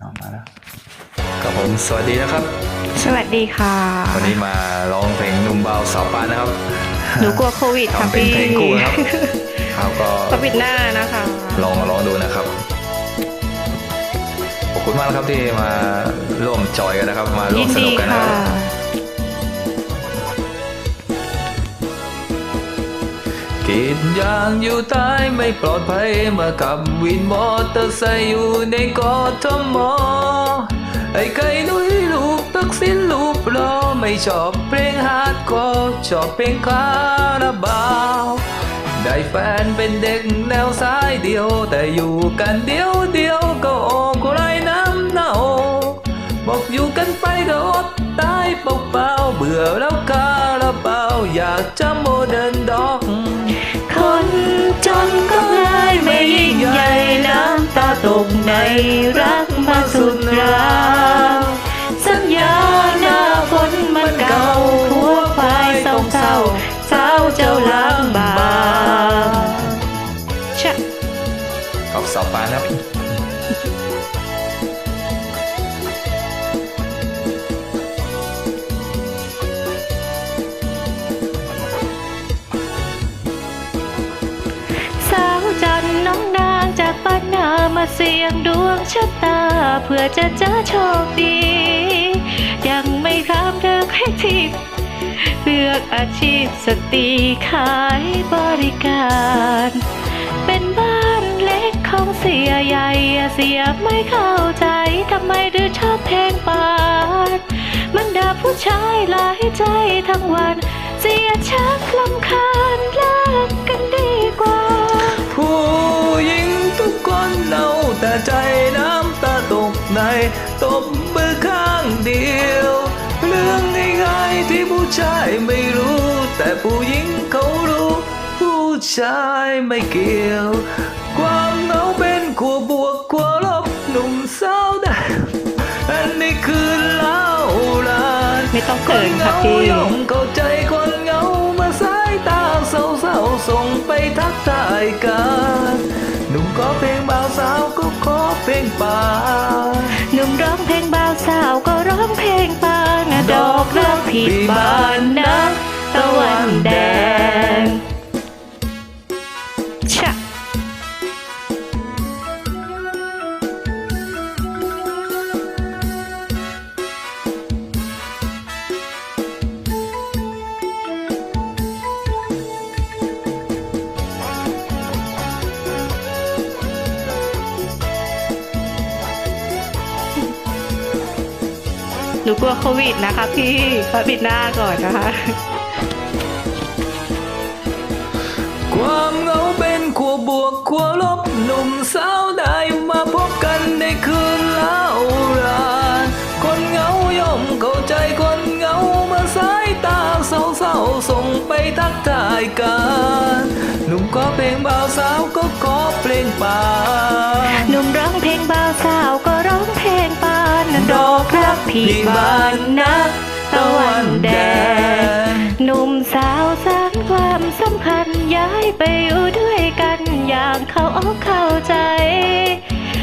เอามาแล้วครับผมสวัสดีนะครับ สวัสดีค่ะ วันนี้มาร้องเพลงหนุ่มเบาสาวปานนะครับหนูกลัวโควิดค่ะทำเป็นพี่เพลงคู่นะครับครับก็โควิดหน้านะคะ ลองมาร้องดูนะครับขอบคุณมากนะครับที่มาร่วมจอยกันนะครับ มาร่วยิมนสนุดีกกันนะค่ะครับ กรีดยางอยู่ใต้ไม่ปลอดภัยมากับวินมอเตอร์ไซค์อยู่ในกทมไอ้ไก่นุ้ยลูกตักสินลูกรอไม่ชอบเพลงฮาร์ดคอร์ชอบเพลงคาราบาวได้แฟนเป็นเด็กแนวสายเดียว แต่อยู่กันเดียวเดียวก็ออกไรน้ำเน่าบอกอยู่กันไปก็อดตายเปล่าเบื่อแล้วคาราบาวอยากจะโมเดิร์นด็อก จนก็ง่ายไม่ยิ่งใหญ่น้ำตาตกในรักมาสุดราวสัญญาหน้าฝนมันเก่าหัวควายเศร้าเศร้าสาวเจ้าล้างบาชะขอบสาวปานครั มาเสี่ยงดวงชะตา เพื่อจะเจอโชคดี ยังไม่ข้ามเดินให้ทิพย์เลือกอาชีพสตรีขายบริการ เป็นบ้านเล็กของเสียใหญ่เสียไม่เข้าใจทำไมดื้อชอบเพลงปานมันด่าผู้ชายหลายใจทั้งวัน เสียชักลำคาญเลิกกันดี ชายไม่รู้ แต่ผู้หญิงเขารู้ ผู้ชายไม่เกี่ยว ความเหงาเป็นขัวบวกขัวลบหนุ่มสาวได้อันนี้คือเล่าลานไม่ต้องเกินค่ะพี่ยอมเข้าใจคนเหงาเมื่อสายตาเศร้าๆส่งไปทักทายกันหนุ่มก็เพลงบ่าวสาวก็ขอเพลงป่าหนุ่มร้องเพลงบ่าวสาวก็ร้องเพลงปาน ดอกรักผิดบานนะตะวันแดง นูกลัวโควิดนะคะพี่ขอปิดหน้าก่อนนะคะ ความเหงาเป็นขัวบวกขัวลบหนุ่มสาวได้มาพบกันในคืนเล่าราคนเหงาย่อมเข้าใจคนเหงาเมื่อสายตาเศร้าๆส่งไปทักทายกันหนุ่มก็เพลงบ่าวสาวก็ขอเพลงป่าหนุ่มร้องเพลงบ่าวสาว พี่บ้านนะตะวันแดงหนุ่มสาวสร้างความสัมพันธ์ย้ายไปอยู่ด้วยกันอย่างเขาอกเข้าใจ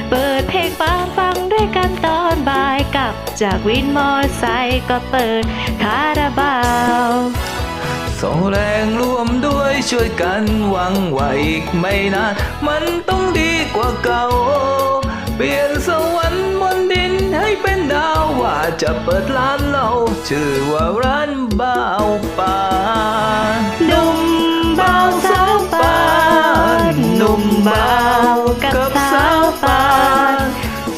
เปิดเพลงปานฟังด้วยกันตอนบ่ายกลับจากวินมอไซค์ก็เปิดคาราบาวส่งแรงร่วมด้วยช่วยกันหวังว่าอีกไม่นาน มันต้องดี จะเปิดร้านเหล้าชื่อว่าร้านบ่าวป่าหนุ่มเบาสาวปานหนุ่มเบากับสาวปาน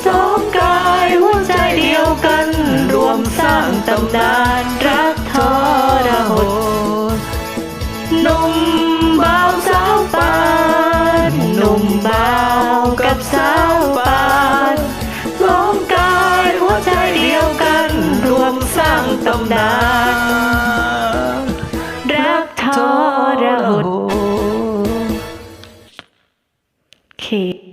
สองกายหัวใจเดียวกัน รวมสร้างตำนานรักทอ na.